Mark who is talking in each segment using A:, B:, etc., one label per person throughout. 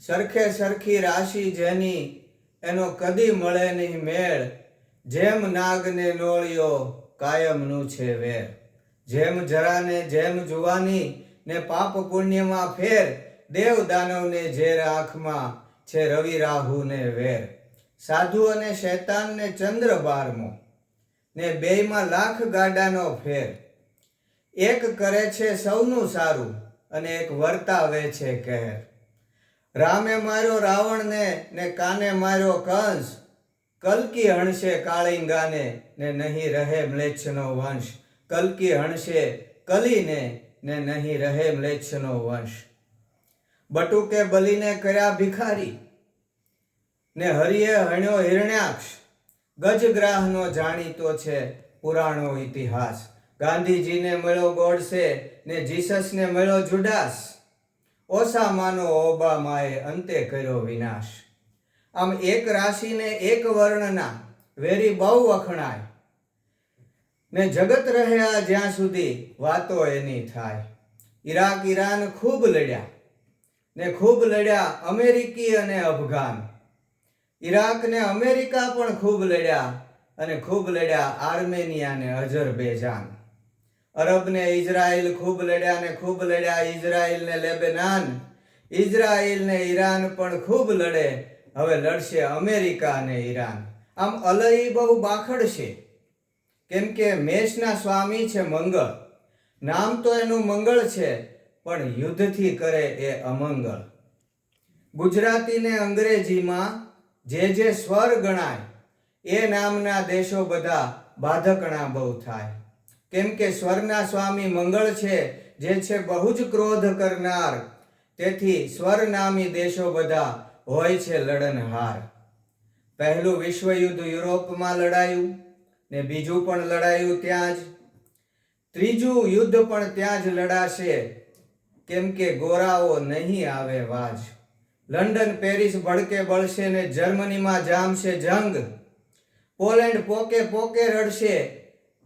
A: સરખે સરખી રાશિ જેની એનો કદી મળે નહીં મેળ. જેમ નાગને નોળિયો, કાયમનું છે વેર જેમ જરાને જેમ જુવાની ને પાપ પુણ્યમાં ફેર દેવ દાનવને ઝેર આંખમાં છે રવિ રાહુને વેર. સાધુ અને શૈતાનને ચંદ્ર બારમો ને બેયમાં લાખ ગાડાનો ફેર. એક કરે છે સૌનું સારું અને એક વર્તાવે છે કહેર. રામે માર્યો રાવણને ને કાને માર્યો કંસ. કલકી હણશે કાળિંગાને ને નહીં રહે મ્લેચ્છનો વંશ. કલકી હણશે કલીને ને નહીં રહે મ્લેચ્છનો વંશ. બટુકે બલીને કર્યા ભિખારી ને હરિએ હણ્યો હિરણ્યાક્ષ. ગજગ્રાહનો જાણીતો છે પુરાણો ઇતિહાસ. ગાંધીજીને મળ્યો ગોડસે ને જીસસને મળ્યો જુડાસ. ઓસામાનો ઓબામાએ અંતે કર્યો વિનાશ. આમ એક રાશિને એક વર્ણના વેરી બહુ વખણાય. ને જગત રહ્યા જ્યાં સુધી વાતો એની થાય. ઈરાક ઈરાન ખૂબ લડ્યા. ને ખૂબ લડ્યા અમેરિકી અને અફઘાન. ઈરાક ને અમેરિકા પણ ખૂબ લડ્યા અને ખૂબ લડ્યા આર્મેનિયા ને અઝરબૈજાન. અરબ ને ઇઝરાયલ ખૂબ લડ્યા ને ખૂબ લડ્યા ઇઝરાયલ ને લેબેનાન. ઇઝરાયલ ને ઈરાન પણ ખૂબ લડે, હવે લડશે અમેરિકા અને ઈરાન. આમ અલય બહુ બાખડ છે. કેમ કે મેષના સ્વામી છે મંગળ. નામ તો એનું મંગળ છે, પણ યુદ્ધથી કરે એ અમંગળ. ગુજરાતી ને અંગ્રેજીમાં જે જે સ્વર ગણાય, એ નામના દેશો બધા બાધકણા બહુ થાય. કેમ કે સ્વરના સ્વામી મંગળ છે, જે છે બહુ જ ક્રોધ કરનાર. તેથી સ્વર નામી દેશો બધા હોય છે લડનહાર. પહેલું વિશ્વયુદ્ધ યુરોપમાં લડાયું ને બીજું પણ લડાયું ત્યાં જ. ત્રીજું યુદ્ધ પણ ત્યાં જ લડાશે, કેમ કે ગોરાઓ નહીં આવે વાજ. લંડન, પેરિસ ભડકે બળશે ને જર્મનીમાં જામશે જંગ. પોલેન્ડ પોકે પોકે રડશે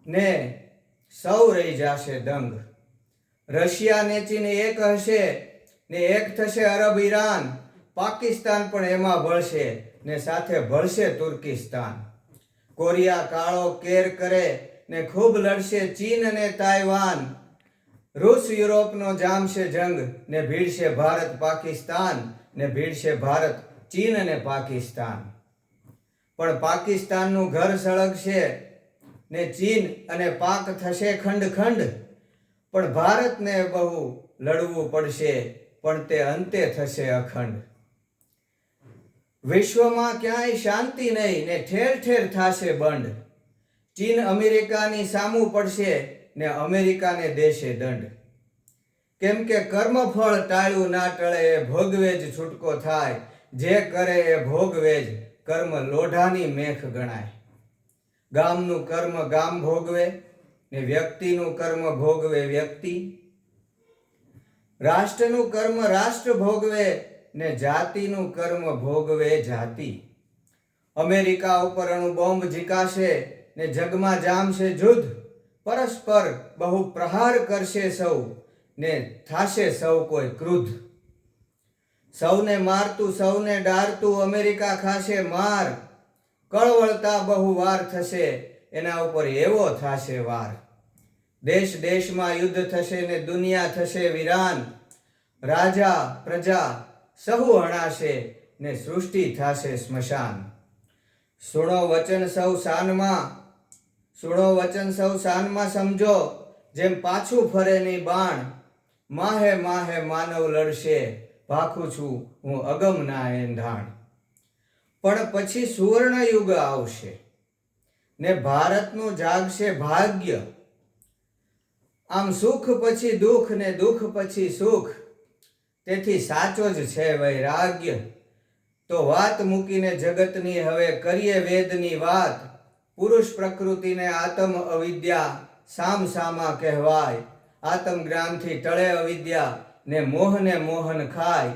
A: ને સૌ રહી જાશે દંગ. રશિયા ને ચીન એક હશે ને એક થશે અરબ ઈરાન. પાકિસ્તાન પણ એમાં ભળશે ને સાથે ભળશે તુર્કિસ્તાન. કોરિયા કાળો કેર કરે ને ખૂબ લડશે ચીન અને તાઇવાન. રૂસ યુરોપનો જામશે જંગ ને ભીડશે ભારત પાકિસ્તાન ને ભીડશે ભારત ચીન અને પાકિસ્તાન. પણ પાકિસ્તાનનું ઘર સળગશે ને ચીન અને પાક થશે ખંડ ખંડ. પણ ભારતને બહુ લડવું પડશે, પણ તે અંતે થશે અખંડ. વિશ્વમાં ક્યાંય શાંતિ નહીં ને ઠેર ઠેર થશે બંડ ચીન અમેરિકાની સામું પડશે ને અમેરિકાને દેશે દંડ. કેમ કે કર્મફળ ટાળ્યું ના ટળે એ ભોગવે જ છૂટકો થાય, જે કરે એ ભોગવે જ કર્મ લોઢાની મેખ ગણાય. ગામનું કર્મ ગામ ભોગવે ને વ્યક્તિનું કર્મ ભોગવે વ્યક્તિ. રાષ્ટ્રનું કર્મ રાષ્ટ્ર ભોગવે ને જાતિનું કર્મ ભોગવે જાતિ. અમેરિકા ઉપર અણુ બોમ્બ જીકાશે ને જગમાં જામશે જુદ્ધ. પરસ્પર બહુ પ્રહાર કરશે સૌ ને થાશે સૌ કોઈ ક્રુદ્ધ. સૌને મારતું, સૌને ડારતું અમેરિકા ખાશે માર. કળવળતા બહુ વાર થશે, એના ઉપર એવો થશે વાર. દેશ દેશમાં યુદ્ધ થશે ને દુનિયા થશે વિરાન. રાજા, પ્રજા સહુ હણાશે ને સૃષ્ટિ થશે સ્મશાન. સુણો વચન સૌ શાનમાં સુણો વચન સૌ શાનમાં સમજો, જેમ પાછું ફરે ની બાણ, માહે માહે માનવ લડશે, ભાખું છું હું અગમના એંધાણ. પણ પછી સુવર્ણ યુગ આવશે ને ભારતનું જાગશે ભાગ્ય. આમ સુખ પછી દુઃખ ને દુઃખ પછી સુખ, તેથી સાચો જ છે વૈરાગ્ય. તો વાત મૂકીને જગતની હવે કરીએ વેદની વાત. પુરુષ પ્રકૃતિને આતમ અવિદ્યા સામ સામા કહેવાય. આતમ જ્ઞાનથી ટળે અવિદ્યા ને મોહને મોહન ખાય.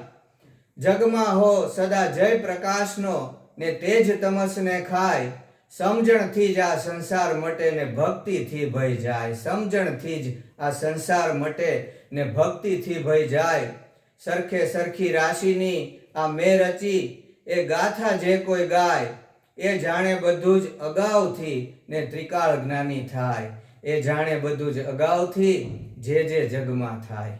A: જગમાં હો સદા જય પ્રકાશનો ને તેજ તમસને ખાય. સમજણથી જ આ સંસાર મટે ને ભક્તિથી ભય જાય. સમજણથી જ આ સંસાર મટે ને ભક્તિથી ભય જાય. સરખે સરખી રાશિની આ મેં રચી એ ગાથા જે કોઈ ગાય, એ જાણે બધું જ અગાઉથી ને ત્રિકાળ જ્ઞાની થાય. એ જાણે બધું જ અગાઉથી જે જે જગમાં થાય.